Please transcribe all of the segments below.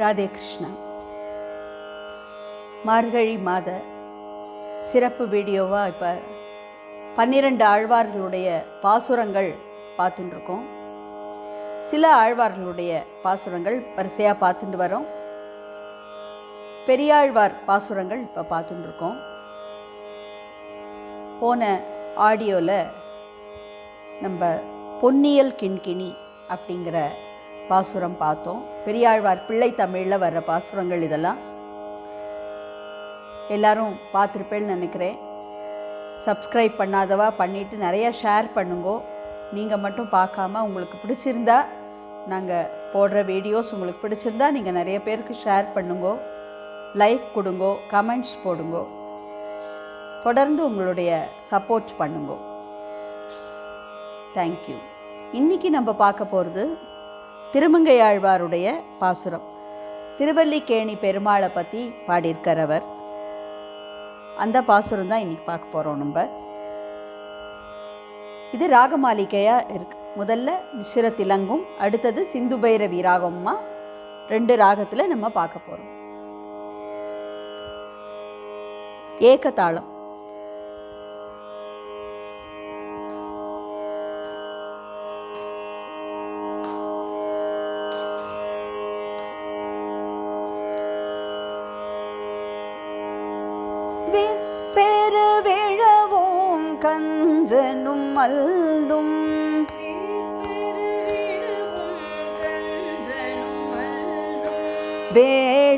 ராதே கிருஷ்ணா. மார்கழி மாத சிறப்பு வீடியோவாக இப்போ பன்னிரண்டு ஆழ்வார்களுடைய பாசுரங்கள் பார்த்துட்டுருக்கோம் சில ஆழ்வார்களுடைய பாசுரங்கள் வரிசையாக பார்த்துட்டு வரோம். பெரியாழ்வார் பாசுரங்கள் இப்போ பார்த்துட்டு இருக்கோம் போன ஆடியோவில் நம்ம பொன்னியல் கிண்கிணி அப்படிங்கிற பாசுரம் பார்த்தோம். பெரியாழ்வார் பிள்ளை தமிழில் வர்ற பாசுரங்கள் இதெல்லாம். எல்லாரும் பார்த்துருப்பேன்னு நினைக்கிறேன். சப்ஸ்கிரைப் பண்ணாதவா பண்ணிவிட்டு நிறையா ஷேர் பண்ணுங்கோ. நீங்கள் மட்டும் பார்க்காம உங்களுக்கு பிடிச்சிருந்தா நாங்கள் போடுற வீடியோஸ் உங்களுக்கு பிடிச்சிருந்தா நீங்கள் நிறைய பேருக்கு ஷேர் பண்ணுங்கோ. லைக் கொடுங்கோ கமெண்ட்ஸ் போடுங்கோ. தொடர்ந்து உங்களுடைய சப்போர்ட் பண்ணுங்கோ. தேங்க்யூ இன்றைக்கி நம்ம பார்க்க போகிறது திருமங்கையாழ்வாருடைய பாசுரம். திருவல்லிக்கேணி பெருமாளை பற்றி பாடியிருக்கிறவர் அந்த பாசுரம் தான் இன்றைக்கி பார்க்க போகிறோம் நம்ம. இது ராகமாளிகையாக இருக்கு. முதல்ல மிஸ்ர திலங்கும் அடுத்தது சிந்து பைரவி ராகமா ரெண்டு ராகத்தில் நம்ம பார்க்க போகிறோம் ஏகதாளம்.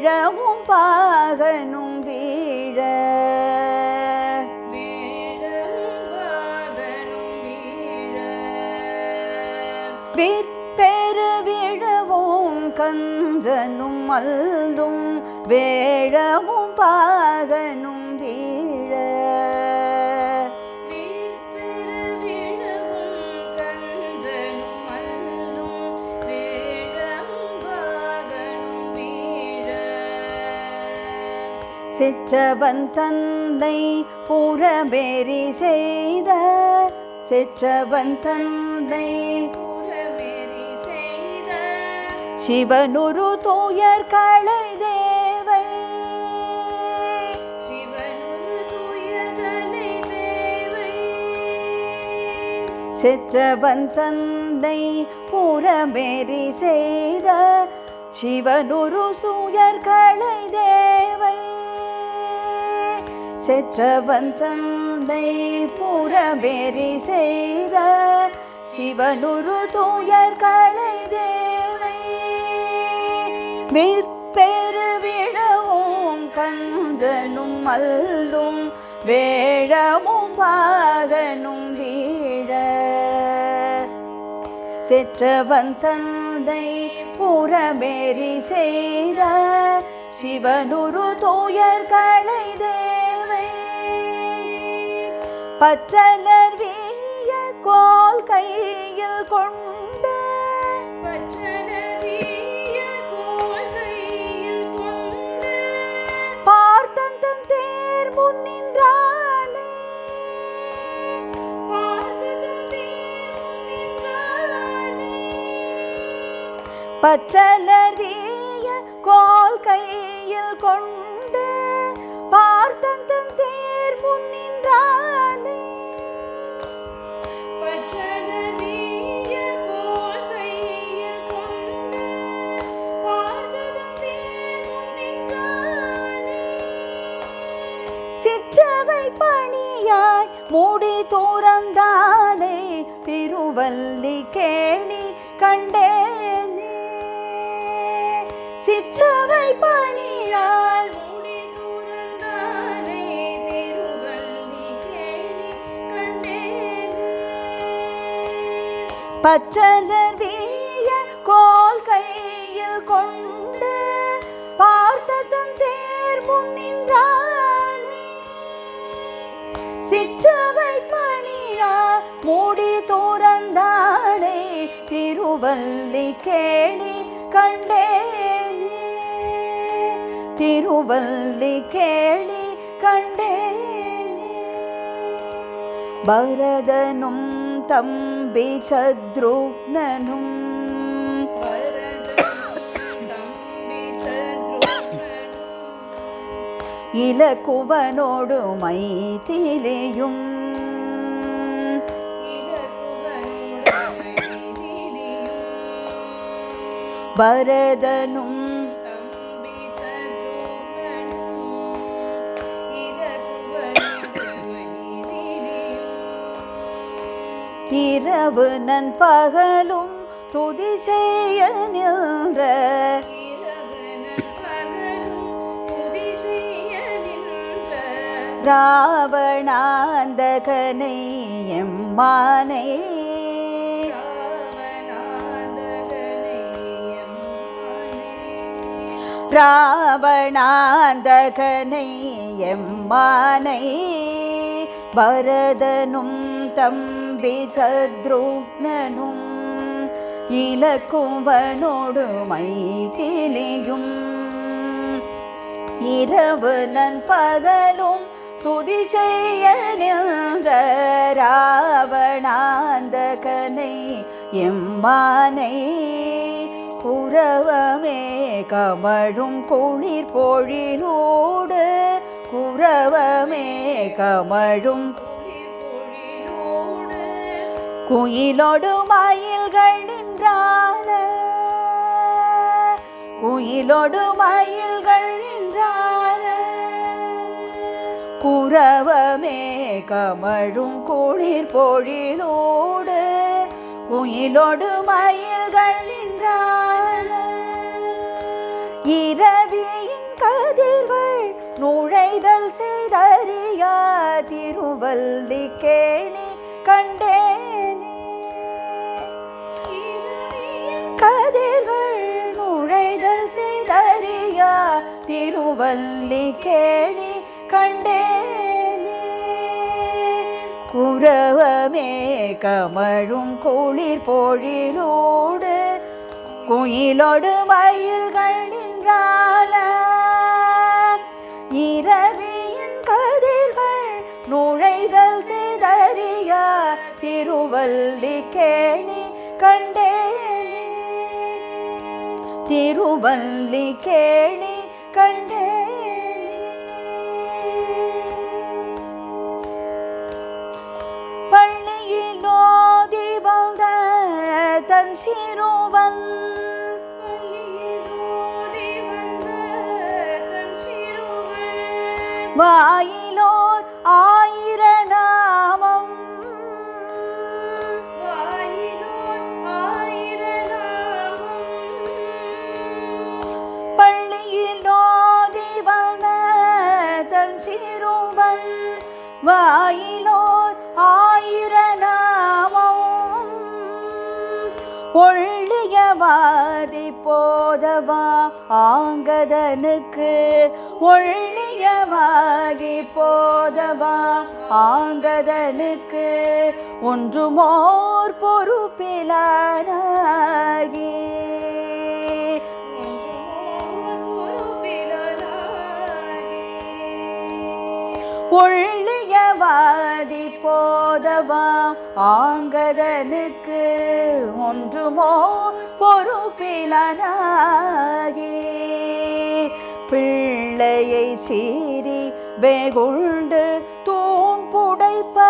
வேழவும் பாகனும் வீழ. விற்பெரு விழவும் கஞ்சனும் மல்லும் வேழவும் பா செற்றவன் தந்தை புறமேறி செய்த செற்றவன் தந்தை புறமேறி செய்த. சிவனுரு தூயர் கலை தேவை செற்றவன் தந்தை புறமேறி செய்த சிவனுரு சூயர் களை தேவை செற்றவன் தந்தை புறவெறி செய்த சிவனுரு தூயர் கலை தேவை. விற்பெரு விழவும் கஞ்சனும் மல்லும் வேழமும் பாகனும் வீழ. செற்றவன் தந்தை புறமேறி செய்த சிவனுரு தூயர் கலை தேவை பற்றலர் வீய கோல் கையில் கொண்டு. பார்த்தன் தன் தேர் முன் நின்றானே பச்சலறிய கோல் கையில் கொண்டு. பார்த்தன் தன் தேர் முன் நின்றானே தூரந்தானே திருவல்லி கேணி கண்டேனே. சிற்றவை பணியால் பச்சலர் வீய கோல் கையில் கொண்டு பார்த்த தன் தேர் முன்னின்றானே சிற்றவை மூடி தூரந்தானே திருவல்லி கேணி கண்டேனே திருவல்லி கேணி கண்டேனே பரதனும் தம்பி சத்ருக்னனும் பரதனும் தம்பி பரதனும் இரவு நன் பகலும் துதி செய்ய நின்ற ராவணாந்தகனை எம்மானை ராவணாந்தகனை எம்மானை பரதனும் தம்பி சத்ருக்னனும் இலக்குவனோடு மைதிலியும். இரவு நண்பகலும் துதி செய்ய நின்ற ராவணாந்தகனை எம்மானை குரவமே கமழும் குளிர் பொழிலோடு. குரவமே கமழும் குயிலோடு மயில்கள் நின்றால குயிலோடு மயில்கள் நின்றால குரவமே கமழும் குளிர் பொழிலோடு. குயிலோடு மயில்கள் நின்றால இரவியின் கதிர்கள் நுழைதல் செய்தறியா திருவல்லி கேணி கண்டேனே. கதிர்கள் நுழைதல் செய்தறியா திருவல்லி கேணி கண்டேனே. குரவமே கமழும் குளிர் பொழிலோடு குயிலோடு மயில்கள் நின்றால இரவியின் கதிர்கள் நுழைதல் சிதறிய திருவள்ளி கேணி கண்டேனி. கண்டேனே திருவல்லிக்கேணி கண்டேனி. பள்ளியில் ஓதி வந்த தன் சிறுவன் வாயிலோர் ஆயிர நாமம் பள்ளியில் ஓதி வந்த தன் சிறுவன் வாயிலோர் ஆயிர நாமம் ஒள்ளியவாதி போதவா ஆங்கதனுக்கு? ஒள்ளியவாகி போதவா ஆங்கதனுக்கு? ஒன்றுமோர் பொறுப்பிலானாகி. வாதி போதவா? ஆங்கதனுக்கு ஒன்றுமோ பொறுப்பிலனாகி. பிள்ளையை சீறி வெகுண்டு தூண் புடைப்ப.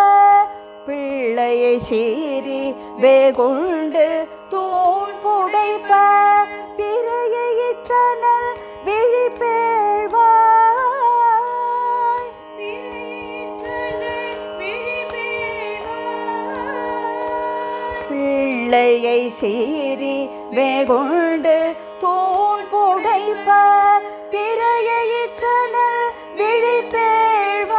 பிள்ளையை சீறி வெகுண்டு தூண் புடைப்ப. பிறையை இற்றனல் விழிப்பேழ்வா சீறி வெகுண்டு தூண் புடைப்ப பிறையிற்றனர் விழிப்பேழ்வார்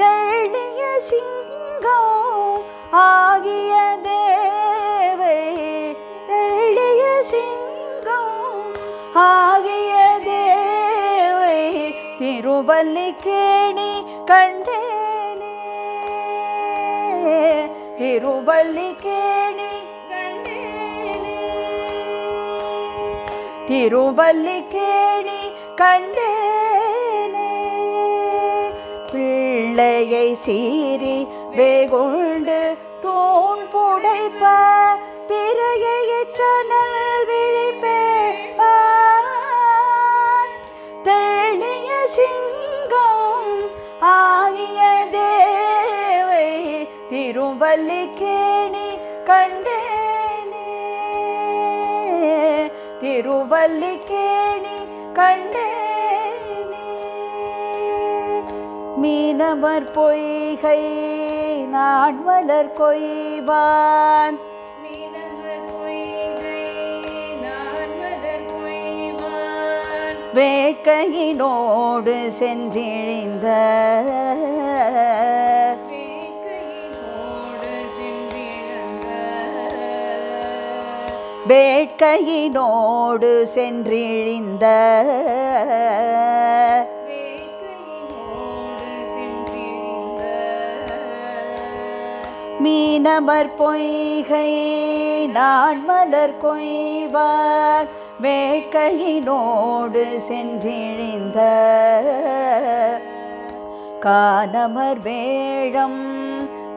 தெள்ளிய சிங்கம் ஆகிய தேவை தெள்ளிய சிங்கம் ஆகிய தேவை திருவல்லி கேணி கண்டேனே திருவல்லிக்கேணி திருவல்லிக்கேணி கண்டேனே. பிள்ளையை சீறி வேகுண்டு தூண் புடைப்ப பிறையை சனல் விழிப்பேன் தெளிய சிங்கம் ஆகிய தேவை திருவல்லிக்கேணி கண் திருவல்லிக்கேணி கண்டேனே. மீனவர் பொய்கை நான் மலர் கொய்வான். வேட்கையினோடு சென்றிழிந்த வேட்கையினோடு சென்றிழந்த வேட்கையினோடு சென்றிழிந்த மீனவர் பொய்கை நான் மலர் கொய்வார் வேட்கையினோடு சென்றிழிந்த. காணமர் வேழம்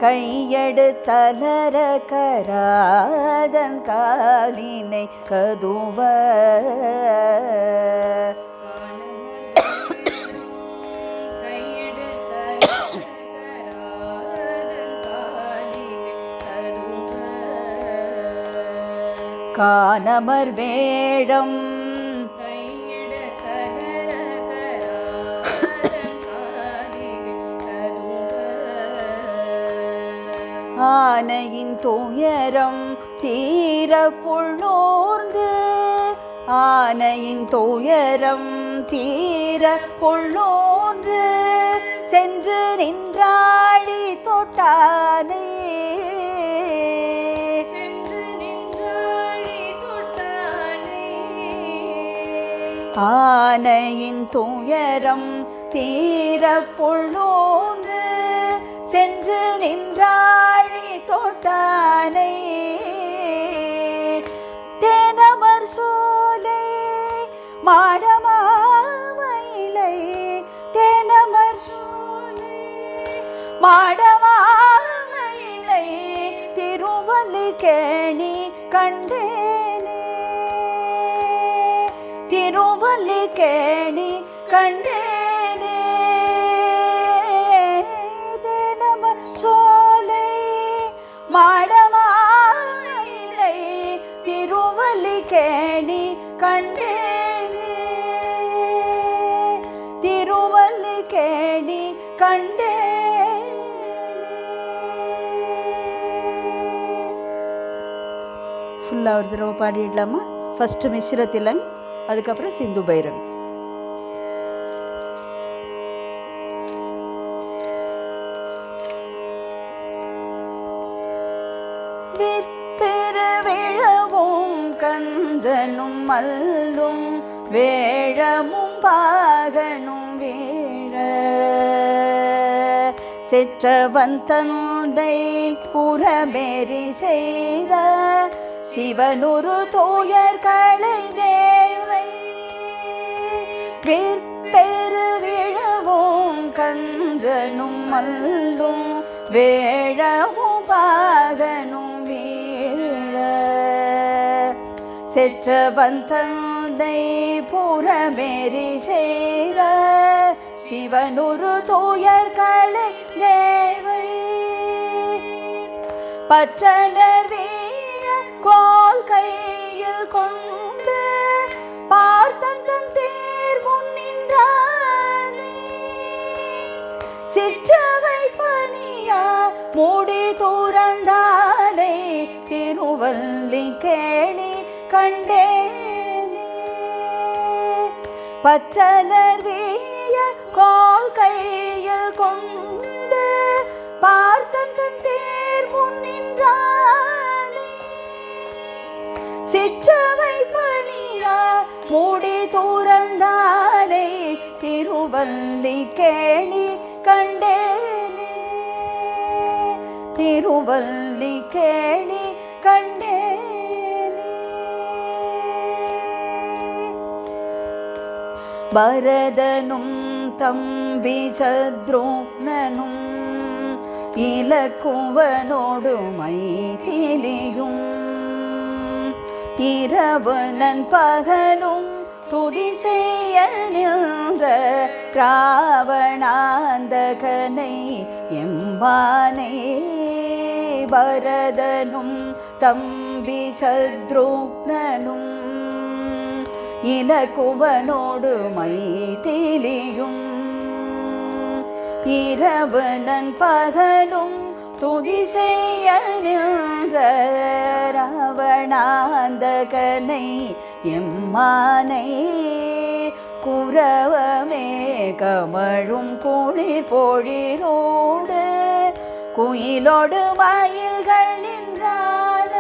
கையெடுத்தலர கராதன் காலினை கதுவ. கானமர் வேழம் ஆனையின் துயரம் தீர புள்ளோர்ந்து ஆனையின் துயரம் தீர புள்ளோர்ந்து சென்று நின்றாழி தொட்டானே. ஆனையின் துயரம் தீர புள்ளோன்று சென்று நின்றாழி தோட்டானை. தேனமர் சோலை மாடமாமயிலை. தேனமர் சோலை மாடமாமயிலை. திருவல்லிக்கேணி கண்டேனே. திருவல்லு கேணி கண்டே ஃபுல்லாக பாடிடலாமா ஃபஸ்ட்டு மிஸ்ர திலங் அதுக்கப்புறம் சிந்து பைரவி. விற்பெருவிழவும் கஞ்சனும் மல்லும் வேழமும் பாகனும் வீழ. செற்றவன் தந்தை புறமேறி செய்த சிவனுரு தோயர் கலை தேவை. விற்பெரு விழவும் கஞ்சனும் மல்லும் வேழவும் பாகனும் வீழ. செற்றவன் தந்தை புறமேறி செய்த சிவனுரு தோயர் கலை தேவை. பச்சலர் கோல் கையில் கொண்டு பார்த்தன் தன் தேர் முன்னின்றானே சிற்றவை பணியா மூடி தூரந்தானே திருவல்லி கேணி கண்டேனே. பற்றலர் வீய கோல் கையில் கொண்டு பார்த்தன் தன் தேர் முன்னின்றான் பெற்றவை பணியார் மூடி தூரந்தானே திருவல்லி கேணி கண்டேனே. திருவல்லி கேணி கண்டேனே. பரதனும் தம்பி சத்ருக்னனும் இலக்குவனோடு மைதிலியும் இரவு பகலும் துதி செய்ய நின்ற கிராவணாந்தகனை எம்பானே பரதனும் தம்பி சத்ருக்னனும் இலக்குவனோடு மைதிலியும் இரவனன் பகலும் துதி செய்ய நின்ற ராவணாந்தகனை எம்மானை குரவமே கமழும் குளிர் பொழிலோடு குயிலோடு மயில்கள் நின்றால.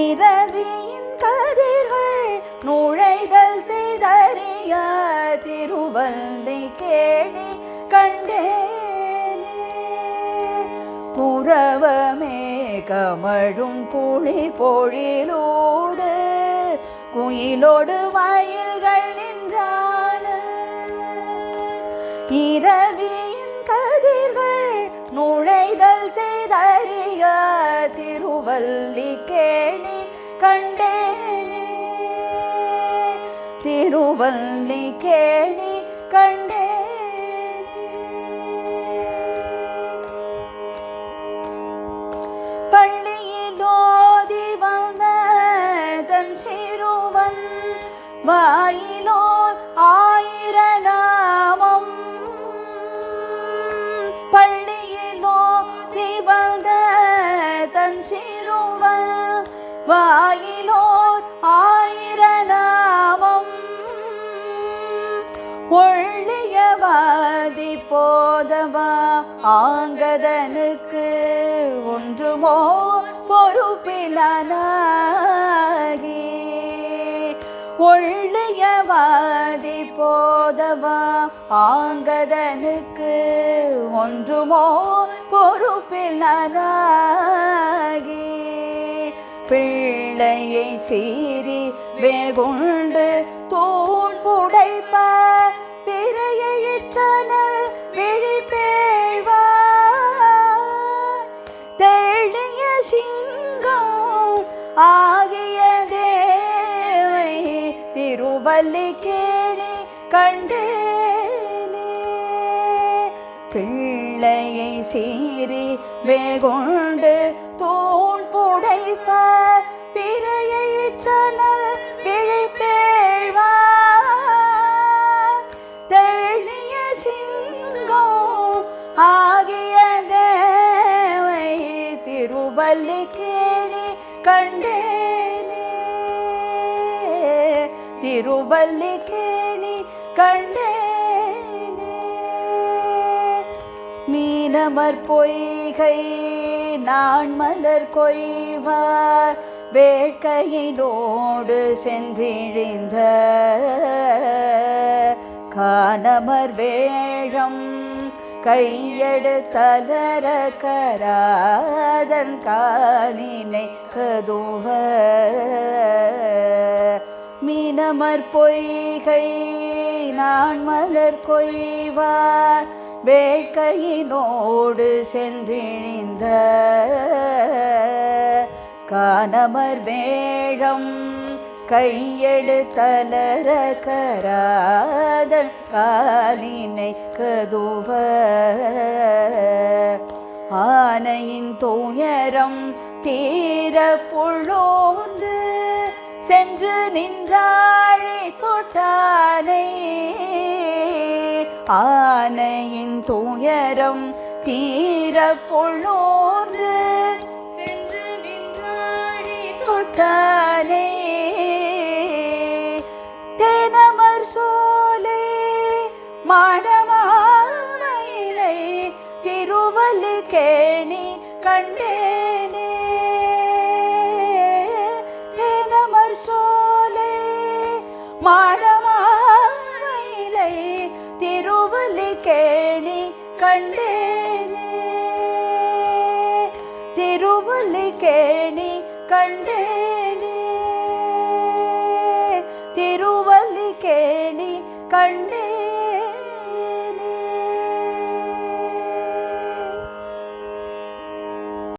இரவியின் கதிர்கள் நுழைதல் செய்தறிய திருவல்லை கேடி கமழும் குளிர் பொழிலோடு குயிலோடு வயல்கள் நின்றான இரவியின் கதிர்கள் நுழைதல் செய்தறிய திருவல்லி கேணி கண்டேனே. திருவல்லி கேணி வாயிலோர் ஆயிரநாமம். பள்ளியிலோ பள்ளியிலோதி தன் சிறுவன் வாயிலோர் ஆயிரநாமம். ஒள்ளியவாதி போதவா ஆங்கதனுக்கு ஒன்றுமோ பொறுப்பிலானாகி ஒள்ளியவாதி போதவா? ஆங்கதனுக்கு ஒன்றுமோ பொறுப்பினராகி பிள்ளையை சீறி வெகுண்டு தூண் புடைப்ப பிறையிற்றனர் விழிப்பேழ்வா தெள்ளிய சிங்கம் ஆகிய திருவல்லி கேணி கண்டேனே. பிள்ளையை சீறி வேகொண்டு தூண் புடைப்ப திருவல்லி கேணி கண்டேனே. மீனமர் பொய்கை நான் மலர் கொய்வார் வேட்கையினோடு சென்றிழிந்த கானமர் வேழம் கையெடுத்தலர கராதன் காலினை கதுவர் மீனமர் பொய்கை நான் மலர் கொய்வார் வேட்கையினோடு சென்றிழிந்த கானமர் வேழம் கையெழுத்தலர கராதன் காலினை கதுவ. ஆனையின் துயரம் தீர புள்ளோன்று சென்று நின்றாழி தொட்டானை. ஆனையின் துயரம் தீர பொள்ளோந்து சென்று நின்றாழி தொட்டானே. தேனமர் சோலை மாடமாமயிலை திருவல்லி கேணி கண்டே